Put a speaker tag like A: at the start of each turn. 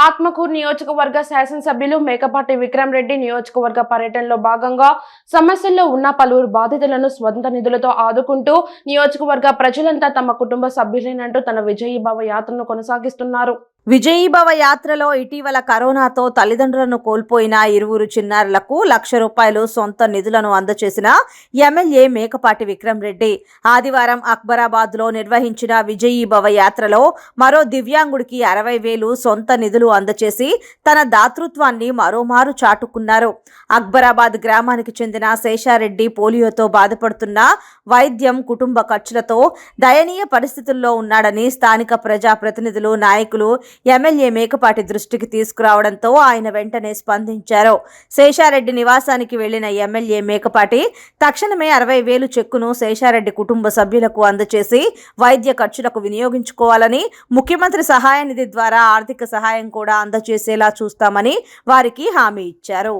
A: ఆత్మకూరు నియోజకవర్గ శాసనసభ్యులు మేకపాటి విక్రమ్ రెడ్డి నియోజకవర్గ పర్యటనలో భాగంగా సమస్యల్లో ఉన్న పలువురు బాధితులను స్వంత నిధులతో ఆదుకుంటూ నియోజకవర్గ ప్రజలంతా తమ కుటుంబ సభ్యులేనంటూ తన విజయీభావ యాత్రను కొనసాగిస్తున్నారు.
B: విజయీభవ యాత్రలో ఇటీవల కరోనాతో తల్లిదండ్రులను కోల్పోయిన ఇరువురు చిన్నారులకు లక్ష రూపాయలు సొంత నిధులను అందజేసిన ఎమ్మెల్యే మేకపాటి విక్రమ్ రెడ్డి. ఆదివారం అక్బరాబాద్లో నిర్వహించిన విజయీభవ యాత్రలో మరో దివ్యాంగుడికి అరవై వేలు సొంత నిధులు అందజేసి తన దాతృత్వాన్ని మరోమారు చాటుకున్నారు. అక్బరాబాద్ గ్రామానికి చెందిన శేషారెడ్డి పోలియోతో బాధపడుతున్న వైద్యం కుటుంబ ఖర్చులతో దయనీయ పరిస్థితుల్లో ఉన్నాడని స్థానిక ప్రజా ప్రతినిధులు నాయకులు ఎమ్మెల్యే మేకపాటి దృష్టికి తీసుకురావడంతో ఆయన వెంటనే స్పందించారు. శేషారెడ్డి నివాసానికి వెళ్ళిన ఎమ్మెల్యే మేకపాటి తక్షణమే అరవై వేలు చెక్కును శేషారెడ్డి కుటుంబ సభ్యులకు అందజేసి వైద్య ఖర్చులకు వినియోగించుకోవాలని ముఖ్యమంత్రి సహాయ నిధి ద్వారా ఆర్థిక సహాయం కూడా అందజేసేలా చూస్తామని వారికి హామీ ఇచ్చారు.